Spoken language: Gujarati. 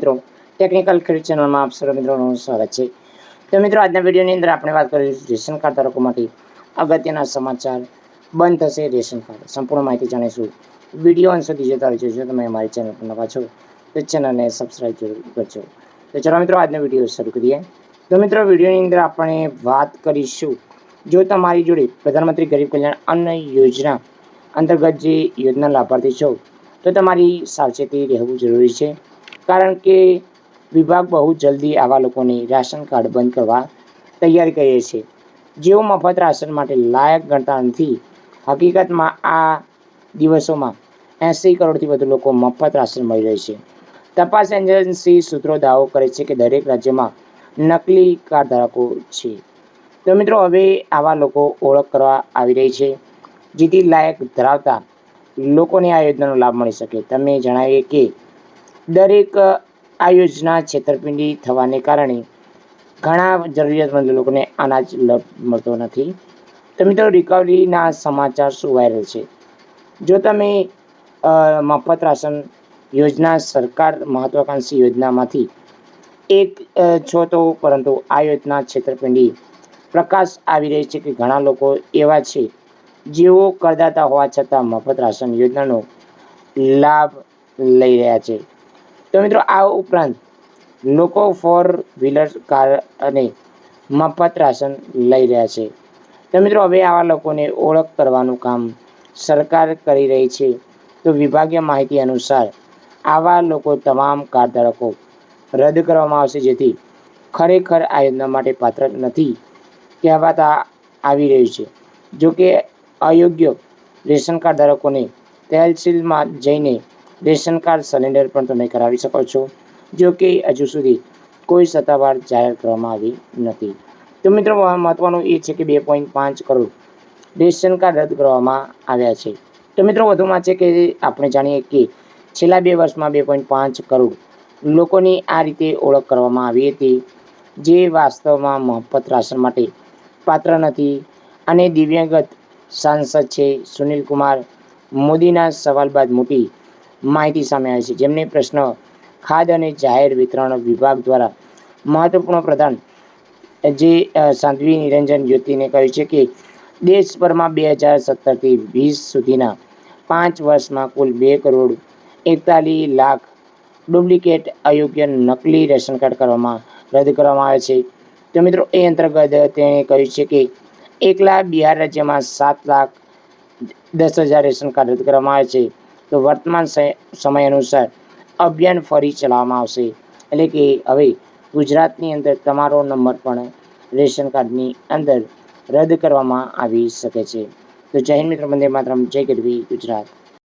મિત્રો ટેકનિકલ ખેડૂત ચેનલમાં આપ સર્વ મિત્રોનું સ્વાગત છે. તો મિત્રો, આજના વિડીયોની અંદર આપણે વાત કરીશું રેશન કાર્ડ ધારકો માટે અગત્યના સમાચાર બંધ થશે રેશન કાર્ડ. સંપૂર્ણ માહિતી જાણીશું. વીડિયો અંત સુધી જોતા રહેજો. જો તમે અમારી ચેનલ પર નવા છો, તો ચેનલને સબસ્ક્રાઈબ જરૂર કરજો. તો ચાલો મિત્રો, આજનો વીડિયો શરૂ કરીએ. તો મિત્રો, વિડીયોની અંદર આપણે વાત કરીશું. જો તમારી જોડે પ્રધાનમંત્રી ગરીબ કલ્યાણ અન્ન યોજના અંતર્ગત જે યોજના લાભાર્થી છો, તો તમારી સાવચેતી રહેવું જરૂરી છે. કારણ કે વિભાગ બહુ જલ્દી આવા લોકોને રાશન કાર્ડ બંધ કરવા તૈયાર કરીએ છે. જેઓ મફત રાશન માટે લાયક ગણતા નથી. હકીકતમાં આ દિવસોમાં એંસી કરોડથી વધુ લોકો મફત રાશન મળી રહે છે. તપાસ એજન્સી સૂત્રો દાવો કરે છે કે દરેક રાજ્યમાં નકલી કાર્ડ ધારકો છે. તો મિત્રો, હવે આવા લોકો ઓળખ કરવા આવી રહી છે, જેથી લાયક ધરાવતા લોકોને આ યોજનાનો લાભ મળી શકે. તમે જણાવીએ કે દરેક આ યોજના છેતરપિંડી થવાને કારણે ઘણા જરૂરિયાતમંદ લોકોને અનાજ લાભ મળતો નથી. તો મિત્રો રિકવરીના સમાચાર શું વાયરલ છે? જો તમે મફત રાશન યોજના સરકાર મહત્વાકાંક્ષી યોજનામાંથી એક છો તો, પરંતુ આ યોજના છેતરપિંડી પ્રકાશ આવી રહી છે કે ઘણા લોકો એવા છે જેઓ કરદાતા હોવા છતાં મફત રાશન યોજનાનો લાભ લઈ રહ્યા છે. તો મિત્રો, આ ઉપરાંત લોકો ફોર વ્હીલર કાર અને મફત રાશન લઈ રહ્યા છે. તો મિત્રો, હવે આવા લોકોને ઓળખ કરવાનું કામ સરકાર કરી રહી છે. તો વિભાગીય માહિતી અનુસાર આવા લોકો તમામ કાર્ડ ધારકો રદ કરવામાં આવશે, જેથી ખરેખર આ યોજના માટે પાત્ર નથી કહેવાતા આવી રહ્યું છે. જો કે અયોગ્ય રેશન કાર્ડ ધારકોને તહેસીલમાં જઈને રેશન કાર્ડ સિલિન્ડર પણ તમે કરાવી શકો છો, જો કે હજુ સુધી કોઈ સત્તાવાર જાહેર કરવામાં આવી નથી. તો મિત્રો મહત્વનું એ છે કે બે પોઈન્ટ પાંચ કરોડ રેશન કાર્ડ રદ કરવામાં આવ્યા છે. તો મિત્રો, વધુમાં છે કે આપણે જાણીએ કે છેલ્લા બે વર્ષમાં બે પોઈન્ટ પાંચ કરોડ લોકોની આ રીતે ઓળખ કરવામાં આવી હતી, જે વાસ્તવમાં મફત રાશન માટે પાત્ર નથી અને દિવ્યાંગત સાંસદ છે સુનિલ કુમાર મોદીના સવાલ બાદ મોટી માહિતી સામે આવી છે. જેમને પ્રશ્ન ખાદ્ય અને જાહેર વિતરણ વિભાગ દ્વારા મહત્વપૂર્ણ પ્રધાન જે સાંધવી નિરંજન જ્યોતિને કહ્યું છે કે દેશભરમાં બે હજાર સત્તરથી વીસ સુધીના પાંચ વર્ષમાં કુલ બે કરોડ એકતાલીસ લાખ ડુપ્લિકેટ અયોગ્ય નકલી રેશન કાર્ડ કરવામાં રદ કરવામાં આવે છે. તો મિત્રો, એ અંતર્ગત તેણે કહ્યું છે કે એકલા બિહાર રાજ્યમાં સાત લાખ દસ હજાર રેશન કાર્ડ રદ કરવામાં આવે છે. તો વર્તમાન સમય અનુસાર અભિયાન ફરી ચલાવવામાં આવશે. એટલે કે હવે ગુજરાતની અંદર તમારો નંબર પણ રેશન કાર્ડની અંદર રદ કરવામાં આવી શકે છે. તો જય હિન્દ મિત્રો, વંદે માતરમ, જય ગરવી ગુજરાત.